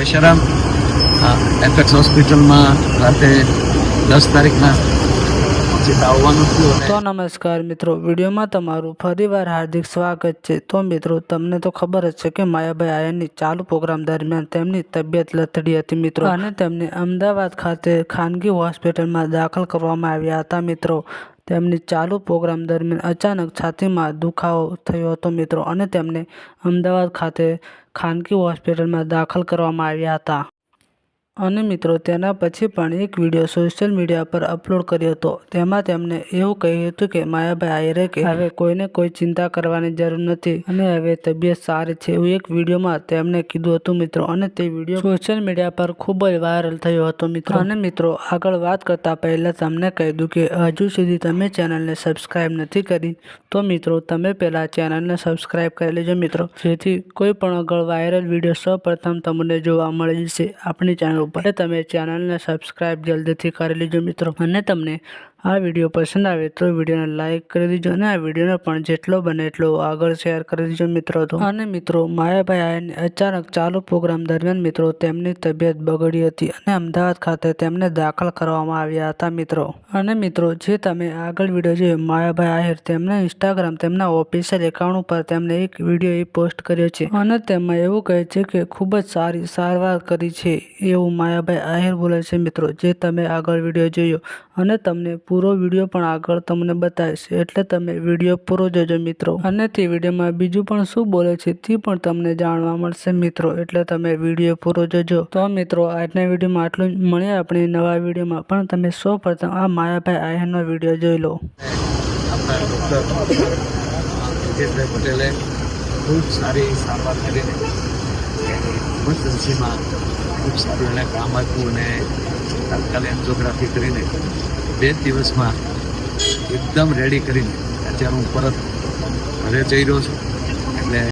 બેશરામ FX હોસ્પિટલમાં રાતે દસ તારીખના આવવાનું થયું તો નમસ્કાર મિત્રો વિડીયોમાં તમારું ફરીવાર હાર્દિક સ્વાગત છે. તો મિત્રો તમને તો ખબર જ છે કે માયાભાઈ આયરની ચાલુ પ્રોગ્રામ દરમિયાન તેમની તબિયત લથડી હતી મિત્રો. અને તેમને અમદાવાદ ખાતે ખાનગી હોસ્પિટલમાં દાખલ કરવામાં આવ્યા હતા મિત્રો. તેમની ચાલુ પ્રોગ્રામ દરમિયાન અચાનક છાતીમાં દુખાવો થયો હતો મિત્રો અને તેમને અમદાવાદ ખાતે ખાનગી હોસ્પિટલમાં દાખલ કરવામાં આવ્યા હતા. અને મિત્રો, તેના પછી પણ એક વીડિયો સોશિયલ મીડિયા પર અપલોડ કર્યો હતો. તેમાં તેમણે એવું કહ્યું હતું કે, માયાભાઈ, આયરે કે, હવે કોઈને કોઈ ચિંતા કરવાની જરૂર નથી અને હવે તબિયત સારી છે. એવું એક વિડીયોમાં તેમણે કીધું હતું, મિત્રો, અને તે વીડિયો સોશિયલ મીડિયા પર ખૂબ જ વાયરલ થયો હતો, મિત્રો. અને મિત્રો, આગળ વાત કરતા પહેલાં તમને કહી દઉં કે, હજુ સુધી તમે ચેનલને સબસ્ક્રાઇબ નથી કરી, તો મિત્રો, તમે પહેલાં ચેનલને સબસ્ક્રાઇબ કરી લેજો, મિત્રો. જેથી કોઈ પણ આગળ વાયરલ વીડિયો સૌપ્રથમ તમને જોવા મળી જશે. આપણી ચેનલ એટલે તમે ચેનલને સબસ્ક્રાઈબ જલ્દીથી કરી લેજો મિત્રો. અને તમને આ વીડિયો પસંદ આવે તો વિડીયોને લાઇક કરી દેજો અને આ વિડીયોને પણ જેટલો બને એટલો આગળ શેર કરી દેજો મિત્રો તો. અને મિત્રો, માયાભાઈ આયને અચાનક ચાલુ પ્રોગ્રામ દરમિયાન મિત્રો તેમની તબિયત બગડી હતી અને અમદાવાદ ખાતે તેમને દાખલ કરવામાં આવ્યા હતા મિત્રો. અને મિત્રો, જે તમે આગળ વીડિયો જોયો માયાભાઈ આહિર તેમના ઇન્સ્ટાગ્રામ તેમના ઓફિશિયલ એકાઉન્ટ ઉપર તેમણે એક વીડિયો એ પોસ્ટ કર્યો છે. અને તેમાં એવું કહે છે કે ખૂબ જ સારી સારવાર કરી છે એવું માયાભાઈ આહિર બોલે છે મિત્રો, જે તમે આગળ વીડિયો જોયો અને તમને પૂરો વીડિયો પણ આગળ તમને બતાવીશ. એટલે તમે વીડિયો પૂરો જોજો મિત્રો. અને તે વિડીયોમાં બીજું પણ શું બોલે છે તે પણ તમને જાણવા મળશે મિત્રો. એટલે તમે વીડિયો પૂરો જોજો. તો મિત્રો, આજના વિડીયોમાં આટલું જ. મળીએ આપણે નવા વિડીયોમાં. પણ તમે સૌ પ્રથમ આ માયાભાઈ આહિરનો વીડિયો જોઈ લો. પટેલે ખૂબ સારી સારવાર કરીને ઇમરજન્સીમાં ખૂબ સારું એને કામ આપ્યું અને તાત્કાલિક એન્જિયોગ્રાફી કરીને બે દિવસમાં એકદમ રેડી કરીને અત્યારે હું પરત ઘરે જઈ રહ્યો છું. એટલે